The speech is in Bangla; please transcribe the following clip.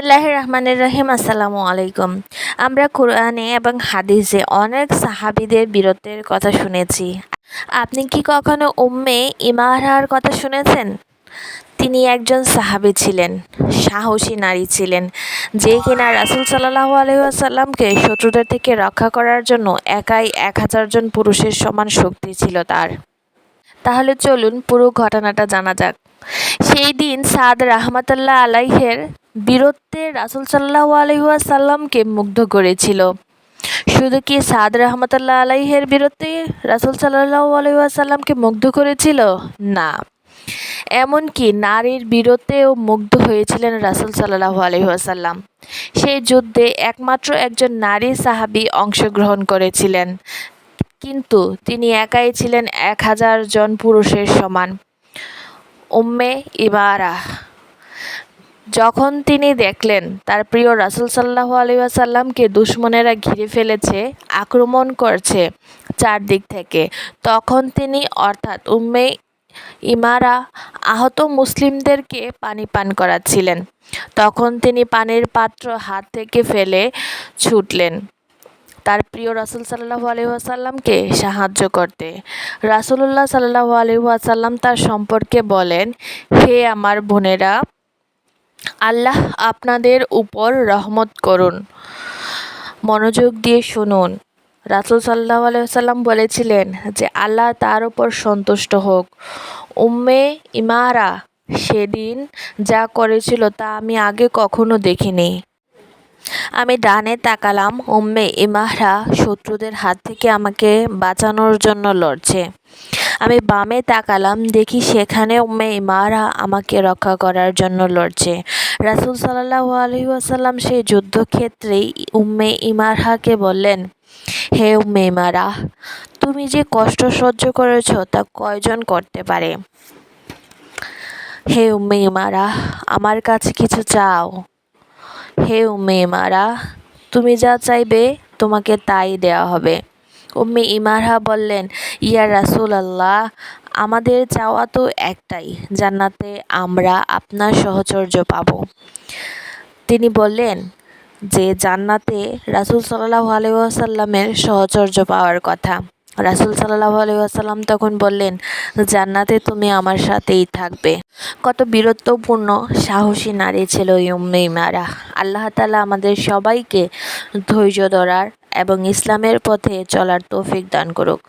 বিসমিল্লাহ রহমানের রহিম, আসসালামু আলাইকুম। আমরা কোরআনে এবং হাদিসে অনেক সাহাবিদের বীরত্বের কথা শুনেছি। আপনি কি কখনো উম্মে ইমারার কথা শুনেছেন? তিনি একজন সাহাবি ছিলেন, সাহসী নারী ছিলেন, যে কিনা রাসুল সাল্লাহ আলহিহাসাল্লামকে শত্রুদের থেকে রক্ষা করার জন্য একাই এক হাজার জন পুরুষের সমান শক্তি ছিল তার। তাহলে চলুন পুরো ঘটনাটা জানা যাক। সেই দিন সাদ রাহমাতুল্লাহ আলাইহের বীরত্বে রাসুল সাল্লাহ আলহিহাসাল্লামকে মুগ্ধ করেছিল। শুধু কি সাদ রহমতুল্লাহ আলাইহের বীরত্বে রাসুল সাল্লাহ আলহিহাসাল্লামকে মুগ্ধ করেছিল? না। এমনকি নারীর বীরত্বেও মুগ্ধ হয়েছিলেন রাসুল সাল্লাহ আলহিহাসাল্লাম সেই যুদ্ধে একমাত্র একজন নারী সাহাবি অংশগ্রহণ করেছিলেন। কিন্তু তিনি একাই ছিলেন এক হাজার জন পুরুষের সমান। উম্মে ইবারা যখন তিনি দেখলেন তার প্রিয় রাসুল সাল্লাহ আলিয়াসাল্লামকে দুশ্মনেরা ঘিরে ফেলেছে, আক্রমণ করছে চারদিক থেকে, তখন তিনি অর্থাৎ উম্মে ইমারা আহত মুসলিমদেরকে পানি পান করাচ্ছিলেন। তখন তিনি পানির পাত্র হাত থেকে ফেলে ছুটলেন। তার প্রিয় রাসুল সাল্লাহ আলহিহাসাল্লামকে সাহায্য করতে। রাসুলুল্লাহ সাল্লাহ আলহিহাসাল্লাম তার সম্পর্কে বলেন, হে আমার বোনেরা আল্লাহ আপনাদের উপর রহমত করুন। মনোযোগ দিয়ে শুনুন। রাসুল সাল্লাহ আলাইসাল্লাম বলেছিলেন যে, আল্লাহ তার উপর সন্তুষ্ট হোক। উম্মে ইমারা সেদিন যা করেছিল তা আমি আগে কখনো দেখিনি। আমি ডানে তাকালাম, উম্মে ইমাহরা শত্রুদের হাত থেকে আমাকে বাঁচানোর জন্য লড়ছে। আমি বামে তাকালাম, দেখি সেখানে উম্মে ইমারা আমাকে রক্ষা করার জন্য লড়ছে। রাসুল সাল্লাহ আলহিউসাল্লাম সেই যুদ্ধক্ষেত্রেই উম্মে ইমারহাকে বললেন, হে উম্মে তুমি যে কষ্ট সহ্য করেছ তা কয়জন করতে পারে? হে উম্মে ইমারা আমার কাছে কিছু চাও। হে উম্মে ইমারা তুমি যা চাইবে তোমাকে তাই দেওয়া হবে। উম্মে ইমারহা বললেন, ইয়া রাসুল আল্লাহ আমাদের চাওয়া তো একটাই, জান্নাতে আমরা আপনার সহচর্য পাব। তিনি বললেন, যে জান্নাতে রাসুল সাল্লাহ আলহাসাল্লামের সহচর্য পাওয়ার কথা। রাসুল সাল্লাহ আলহাসাল্লাম তখন বললেন, জান্নাতে তুমি আমার সাথেই থাকবে। কত বীরত্বপূর্ণ, সাহসী নারী ছিল ইউম্মে ইমারা আল্লাহ তালা আমাদের সবাইকে ধৈর্য ধরার এবং ইসলামের পথে চলার তৌফিক দান করুক।